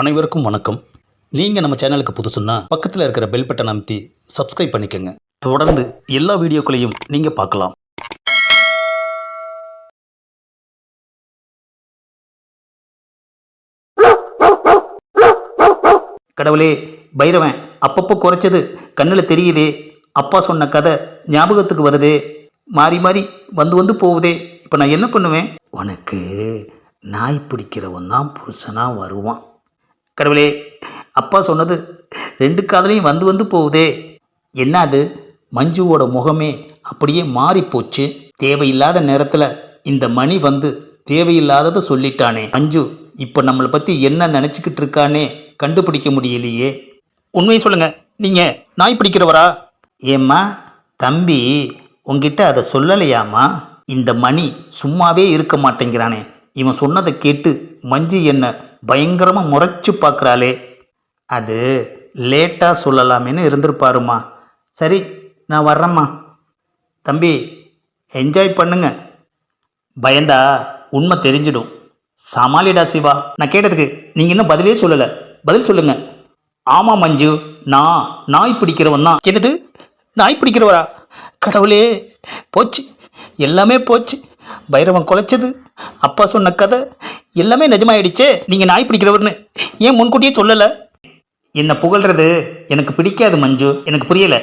அனைவருக்கும் வணக்கம். நீங்கள் நம்ம சேனலுக்கு புதுசுன்னா பக்கத்தில் இருக்கிற பெல் பட்டன் அமைத்தி சப்ஸ்கிரைப் பண்ணிக்கோங்க. தொடர்ந்து எல்லா வீடியோக்களையும் நீங்கள் பார்க்கலாம். கடவுளே பைரவன் அப்பப்போ குறைச்சது கண்ணில் தெரியுதே. அப்பா சொன்ன கதை ஞாபகத்துக்கு வருதே. மாறி மாறி வந்து வந்து போகுதே. இப்போ நான் என்ன பண்ணுவேன்? உனக்கு நாய் பிடிக்கிறவன் தான் புருஷனாக வருவான். கடவுளே அப்பா சொன்னது ரெண்டு காதலையும் வந்து வந்து போகுதே. என்ன அது மஞ்சுவோட முகமே அப்படியே மாறிப்போச்சு. தேவையில்லாத நேரத்தில் இந்த மணி வந்து தேவையில்லாததை சொல்லிட்டானே. மஞ்சு இப்போ நம்மளை பற்றி என்ன நினச்சிக்கிட்டு இருக்கானே கண்டுபிடிக்க முடியலையே. உண்மையை சொல்லுங்க. நீங்கள் நாய் பிடிக்கிறவரா? ஏம்மா தம்பி உங்ககிட்ட அதை சொல்லலையாம்மா? இந்த மணி சும்மாவே இருக்க மாட்டேங்கிறானே. இவன் சொன்னதை கேட்டு மஞ்சு என்ன பயங்கரமாக முறைச்சு பார்க்குறாளே. அது லேட்டாக சொல்லலாமேன்னு இருந்திருப்பாருமா. சரி நான் வர்றேம்மா. தம்பி என்ஜாய் பண்ணுங்க. பயந்தா உண்மை தெரிஞ்சிடும். சமாளிடா சிவா. நான் கேட்டதுக்கு நீங்கள் இன்னும் பதிலே சொல்லலை. பதில் சொல்லுங்கள் ஆமாம் மஞ்சு நான் நாய் பிடிக்கிறவன் தான். என்னது? நாய் பிடிக்கிறவரா? கடவுளே போச்சு. எல்லாமே போச்சு. பைரவன் குலைச்சது. அப்பா சொன்ன கதை எல்லாமே நிஜமாயிடுச்சே. நீங்கள் நாய் பிடிக்கிறவர்னு. ஏன் முன்கூட்டியே சொல்லலை? என்னை புகழ்றது? எனக்கு பிடிக்காது மஞ்சு. எனக்கு புரியலை.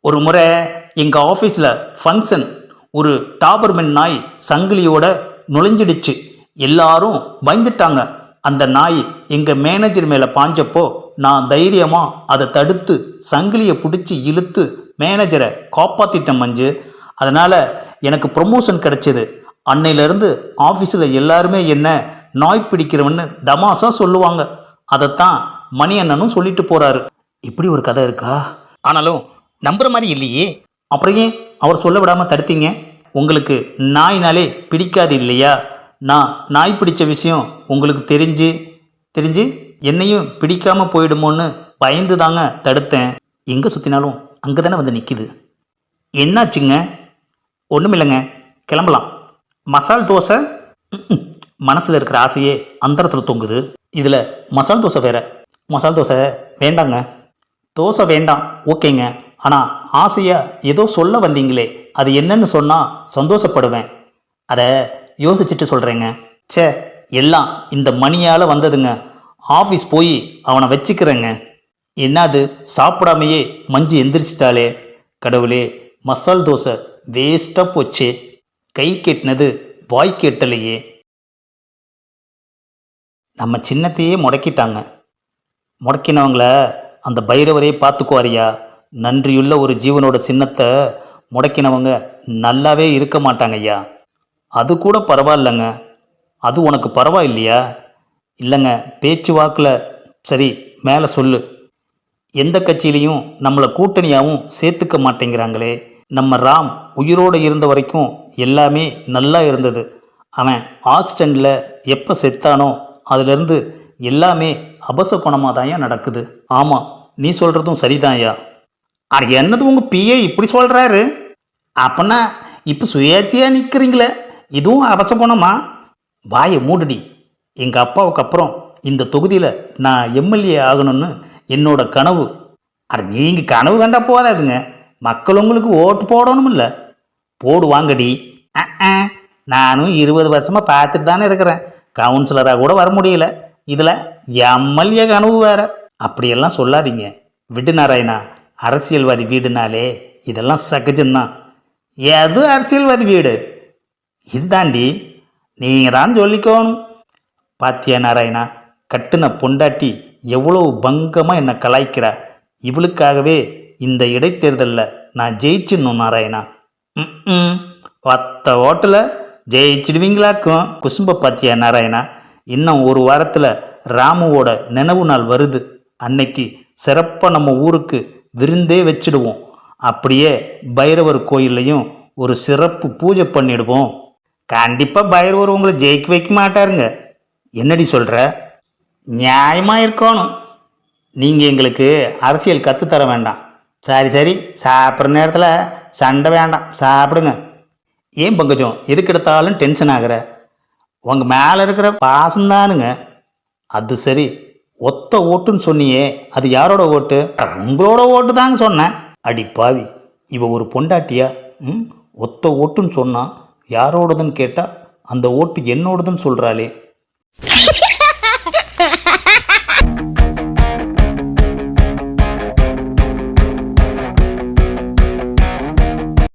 ஒரு முறை எங்கள் ஆஃபீஸில் ஃபங்க்ஷன் ஒரு டாபர்மென் நாய் சங்கிலியோட நுழைஞ்சிடுச்சு. எல்லாரும் பயந்துட்டாங்க. அந்த நாய் எங்கள் மேனேஜர் மேலே பாஞ்சப்போ நான் தைரியமாக அதை தடுத்து சங்கிலியை பிடிச்சி இழுத்து மேனேஜரை காப்பாற்றிட்டேன் மஞ்சு. அதனால் எனக்கு ப்ரொமோஷன் கிடச்சிது. அன்னையிலேருந்து ஆஃபீஸில் எல்லாருமே என்ன நாய் பிடிக்கிறவன்னு தமாசா சொல்லுவாங்க. அதைத்தான் மணி அண்ணனும் சொல்லிட்டு போகிறாரு இப்படி ஒரு கதை இருக்கா? ஆனாலும் நம்புற மாதிரி இல்லையே. அப்புறம் ஏன் அவர் சொல்ல விடாமல் தடுத்தீங்க? உங்களுக்கு நாய்னாலே பிடிக்காது இல்லையா? நான் நாய் பிடிச்ச விஷயம் உங்களுக்கு தெரிஞ்சு தெரிஞ்சு என்னையும் பிடிக்காமல் போயிடுமோன்னு பயந்து தாங்க தடுத்தேன். எங்கே சுற்றினாலும் அங்கே தானே வந்து நிற்கிது என்னாச்சுங்க? ஒன்றுமில்லைங்க கிளம்பலாம். மசால் தோசை மனசில் இருக்கிற ஆசையே அந்தரத்தில் தொங்குது. இதில் மசால் தோசை வேற. மசால் தோசை வேண்டாங்க. தோசை வேண்டாம் ஓகேங்க. ஆனால் ஆசையை ஏதோ சொல்ல வந்தீங்களே அது என்னன்னு சொன்னால் சந்தோஷப்படுவேன். அதை யோசிச்சுட்டு சொல்கிறேங்க ச்சே எல்லாம் இந்த மணியால் வந்ததுங்க. ஆஃபீஸ் போய் அவனை வச்சுக்கிறேங்க. என்னது சாப்பிடாமையே மஞ்சு எந்திரிச்சிட்டாளே. கடவுளே மசால் தோசை. வேஸ்ட்டாக போச்சே. கை கெட்டினது வாய் கெட்டலையே. நம்ம சின்னத்தையே முடக்கிட்டாங்க. முடக்கினவங்கள அந்த பைரவரே பார்த்துக்குவாரியா நன்றியுள்ள ஒரு ஜீவனோட சின்னத்தை முடக்கினவங்க நல்லாவே இருக்க மாட்டாங்க ஐயா அது கூட பரவாயில்லைங்க. அது உனக்கு பரவாயில்லையா? இல்லைங்க பேச்சு வாக்கில் சரி மேலே சொல்லு. எந்த கட்சியிலையும் நம்மளை கூட்டணியாகவும் சேர்த்துக்க மாட்டேங்கிறாங்களே. நம்ம ராம் உயிரோடு இருந்த வரைக்கும் எல்லாமே நல்லா இருந்தது. அவன் ஆக்சிடெண்ட்டில் எப்போ செத்தானோ அதுலேருந்து எல்லாமே அபசகுணமாக தான் நடக்குது. ஆமாம் நீ சொல்கிறதும் சரிதான்யா. அட என்னது உங்கள் பிஏ இப்படி சொல்கிறாரு அப்பனா இப்போ சுயேட்சையாக நிற்கிறீங்களே இதுவும் அபசகுணமா வாயை மூடுடி. எங்கள் அப்பாவுக்கு அப்புறம் இந்த தொகுதியில் நான் எம்எல்ஏ ஆகணும்னு என்னோட கனவு. அட நீங்கள் கனவு கண்டா போதாதுங்க. மக்கள் உங்களுக்கு ஓட்டு போடணுமில்ல. போடுவாங்கடி. ஆ நானும் இருபது வருஷமாக பார்த்துட்டு தானே இருக்கிறேன். கவுன்சிலராக கூட வர முடியல. இதில் எம்எல்ஏ கனவு வேற. அப்படியெல்லாம் சொல்லாதீங்க. விட்டு நாராயணா அரசியல்வாதி வீடுனாலே இதெல்லாம் சகஜம்தான். எது அரசியல்வாதி வீடு? இதுதாண்டி நீங்கள் தான் சொல்லிக்கோணும். பாத்தியா நாராயணா கட்டுன பொண்டாட்டி எவ்வளவு பங்கமாக என்னை கலாய்க்கிறா. இவளுக்காகவே இந்த இடைத்தேர்தலில் நான் ஜெயிச்சிடணும் நாராயணா. ம் ஒத்த ஓட்டில் ஜெயிச்சிடுவீங்களாக்கும் குசும்ப பாத்தியா நாராயணா? இன்னும் ஒரு வாரத்தில் ராமுவோட நினைவு நாள் வருது. அன்னைக்கு சிறப்பாக நம்ம ஊருக்கு விருந்தே வச்சிடுவோம். அப்படியே பைரவர் கோயில்லையும் ஒரு சிறப்பு பூஜை பண்ணிடுவோம். கண்டிப்பாக பைரவர் உங்களை ஜெயிக்க வைக்க மாட்டாருங்க. என்னடி சொல்கிற நியாயமாக இருக்கணும். நீங்கள் எங்களுக்கு அரசியல் கற்றுத்தர வேண்டாம். சரி சரி. சாப்பிட்ற நேரத்தில் சண்டை வேண்டாம். சாப்பிடுங்க. ஏன் பங்கஜம்? எதுக்கு எடுத்தாலும் டென்ஷன் ஆகிற? உங்கள் மேலே இருக்கிற பாசம்தானுங்க அது சரி. ஒத்த ஓட்டுன்னு சொன்னியே அது யாரோட ஓட்டு? உங்களோட ஓட்டு தாங்க சொன்னேன். அடி பாவி. இவ ஒரு பொண்டாட்டியா? ம்? ஒத்த ஓட்டுன்னு சொன்னால் யாரோடதுன்னு கேட்டால் அந்த ஓட்டு என்னோடதுன்னு சொல்கிறாளே